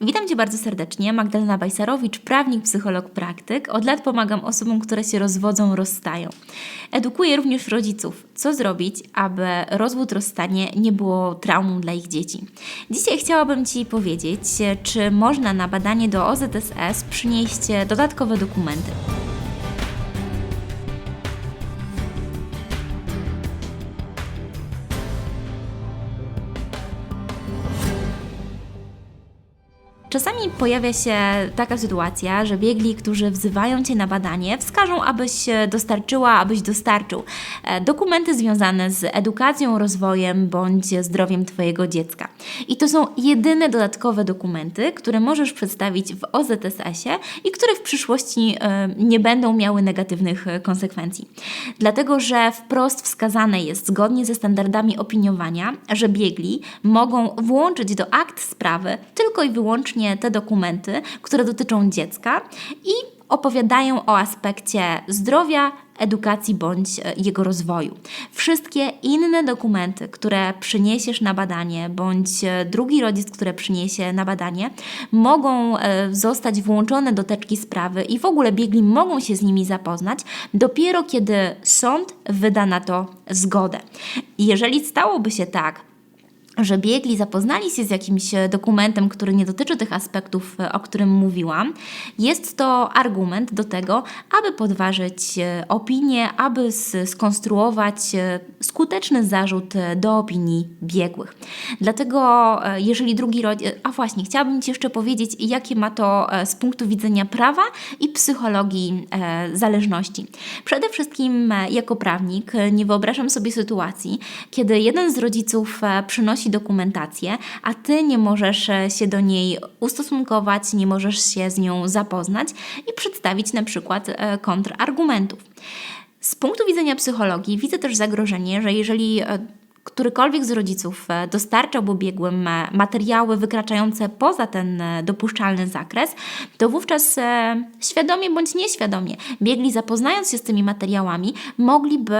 Witam Cię bardzo serdecznie, Magdalena Bajsarowicz, prawnik, psycholog, praktyk. Od lat pomagam osobom, które się rozwodzą, rozstają. Edukuję również rodziców, co zrobić, aby rozwód, rozstanie nie było traumą dla ich dzieci. Dzisiaj chciałabym Ci powiedzieć, czy można na badanie do OZSS przynieść dodatkowe dokumenty. Czasami pojawia się taka sytuacja, że biegli, którzy wzywają Cię na badanie, wskażą, abyś e, dostarczyła, abyś dostarczył e, dokumenty związane z edukacją, rozwojem bądź zdrowiem Twojego dziecka. I to są jedyne dodatkowe dokumenty, które możesz przedstawić w OZSS-ie i które w przyszłości e, nie będą miały negatywnych konsekwencji. Dlatego, że wprost wskazane jest zgodnie ze standardami opiniowania, że biegli mogą włączyć do akt sprawy tylko i wyłącznie te dokumenty, które dotyczą dziecka i opowiadają o aspekcie zdrowia, edukacji bądź e, jego rozwoju. Wszystkie inne dokumenty, które przyniesiesz na badanie, bądź e, drugi rodzic, które przyniesie na badanie, mogą e, zostać włączone do teczki sprawy i w ogóle biegli mogą się z nimi zapoznać dopiero kiedy sąd wyda na to zgodę. Jeżeli stałoby się tak, że biegli zapoznali się z jakimś e, dokumentem, który nie dotyczy tych aspektów, e, o którym mówiłam, jest to argument do tego, aby podważyć e, opinię, aby skonstruować skuteczny zarzut do opinii biegłych. Dlatego, jeżeli drugi rodzic. A właśnie, chciałabym Ci jeszcze powiedzieć, jakie ma to z punktu widzenia prawa i psychologii zależności. Przede wszystkim, jako prawnik, nie wyobrażam sobie sytuacji, kiedy jeden z rodziców e, dokumentację, a ty nie możesz e, się do niej ustosunkować, nie możesz się z nią zapoznać i przedstawić na przykład e, kontrargumentów. Z punktu widzenia psychologii widzę też zagrożenie, że jeżeli e, którykolwiek z rodziców e, dostarczałby biegłym e, materiały wykraczające poza ten e, dopuszczalny zakres, to wówczas świadomie bądź nieświadomie biegli zapoznając się z tymi materiałami mogliby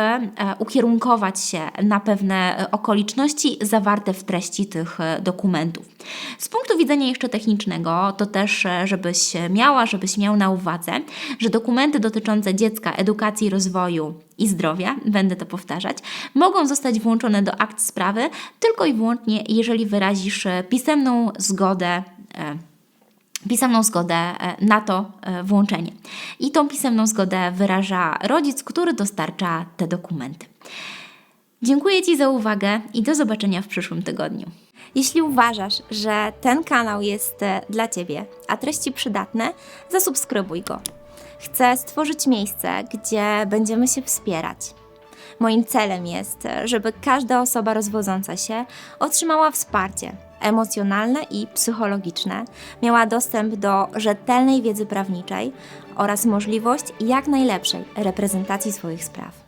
ukierunkować się na pewne okoliczności zawarte w treści tych dokumentów. Z punktu widzenia jeszcze technicznego, to też, żebyś miała, żebyś miał na uwadze, że dokumenty dotyczące dziecka, edukacji, rozwoju i zdrowia, będę to powtarzać, mogą zostać włączone do akt sprawy tylko i wyłącznie, jeżeli wyrazisz e, pisemną zgodę. e, Pisemną zgodę e, na to włączenie. I tą pisemną zgodę wyraża rodzic, który dostarcza te dokumenty. Dziękuję Ci za uwagę i do zobaczenia w przyszłym tygodniu. Jeśli uważasz, że ten kanał jest dla Ciebie, a treści przydatne, zasubskrybuj go. Chcę stworzyć miejsce, gdzie będziemy się wspierać. Moim celem jest, żeby każda osoba rozwodząca się otrzymała wsparcie emocjonalne i psychologiczne, miała dostęp do rzetelnej wiedzy prawniczej oraz możliwość jak najlepszej reprezentacji swoich spraw.